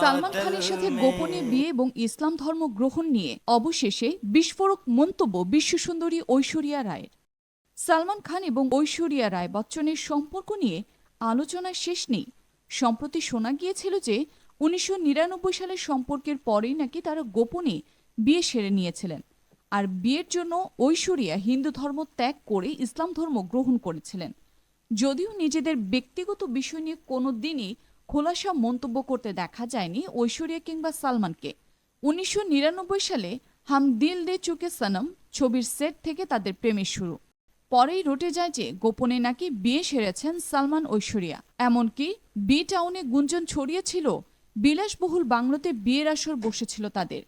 সালমান খানের সাথে গোপনে বিয়ে এবং ইসলাম ধর্ম গ্রহণ নিয়ে অবশেষে বিস্ফোরক মন্তব্য বিশ্বসুন্দরী ঐশ্বরিয়া রায়ের। সালমান খান এবং ঐশ্বরিয়া রায় বচ্চনের সম্পর্ক নিয়ে আলোচনা শেষ নেই। সম্প্রতি শোনা গিয়েছিল যে উনিশশো নিরানব্বই সালের সম্পর্কের পরেই নাকি তারা গোপনে বিয়ে সেরে নিয়েছিলেন। আর বিয়ের জন্য ঐশ্বরিয়া হিন্দু ধর্ম ত্যাগ করে ইসলাম ধর্ম গ্রহণ করেছিলেন। যদিও নিজেদের ব্যক্তিগত বিষয় নিয়ে কোনো দিনই খোলাসা মন্তব্য করতে দেখা যায়নি ঐশ্বরিয়া কিংবা সালমানকে। উনিশশো নিরানব্বই সালে হাম দিল দে চুকে সনম ছবির সেট থেকে তাদের প্রেমের শুরু। পরেই রটে যায় যে গোপনে নাকি বিয়ে সেরেছেন সালমান ঐশ্বরিয়া। এমনকি বি টাউনে গুঞ্জন ছড়িয়েছিল, বিলাসবহুল বাংলোতে বিয়ের আসর বসেছিল তাদের।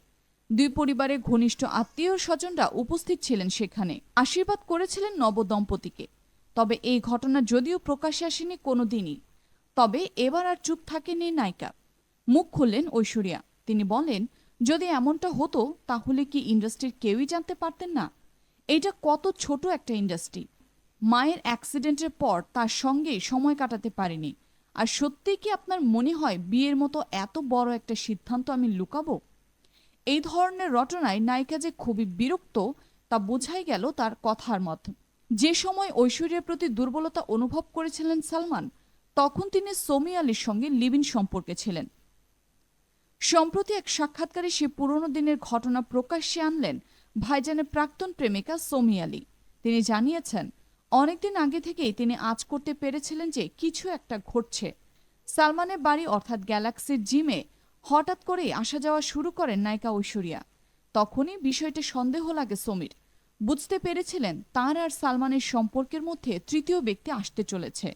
দুই পরিবারের ঘনিষ্ঠ আত্মীয় স্বজনরা উপস্থিত ছিলেন সেখানে। আশীর্বাদ করেছিলেন নবদম্পতিকে। তবে এই ঘটনা যদিও প্রকাশ্যে আসেনি কোনো দিনই তবে এবার আর চুপ থাকেনি নায়িকা। মুখ খুললেন ঐশ্বরিয়া। তিনি বলেন, যদি এমনটা হতো, তাহলে কি ইন্ডাস্ট্রির কেউই জানতে পারতেন না? এটা কত ছোট একটা ইন্ডাস্ট্রি। মায়ের অ্যাক্সিডেন্টের পর তার সঙ্গে সময় কাটাতে পারিনি। আর সত্যি কি আপনার মনে হয় বিয়ের মতো এত বড় একটা সিদ্ধান্ত আমি লুকাবো? এই ধরনের রটনায় নায়িকা যে খুবই বিরক্ত, তা বোঝাই গেল তার কথার মধ্যে। যে সময় ঐশ্বর্যের প্রতি দুর্বলতা অনুভব করেছিলেন সালমান, তখন তিনি সোমি আলীর সঙ্গে লিভিন সম্পর্কে ছিলেন। সম্প্রতি এক সাক্ষাৎকারে সে পুরনো দিনের ঘটনা প্রকাশ্যে আনলেন ভাইজানের প্রাক্তন প্রেমিকা সোমি আলী। তিনি জানিয়েছেন, অনেকদিন আগে থেকেই তিনি আজ করতে পেরেছিলেন যে কিছু একটা ঘটছে। সালমানের বাড়ি অর্থাৎ গ্যালাক্সির জিমে হঠাৎ করেই আসা যাওয়া শুরু করেন নায়িকা ঐশ্বরিয়া। তখনই বিষয়টি সন্দেহ লাগে সমীর। বুঝতে পেরেছিলেন তার আর সালমানের সম্পর্কের মধ্যে তৃতীয় ব্যক্তি আসতে চলেছে।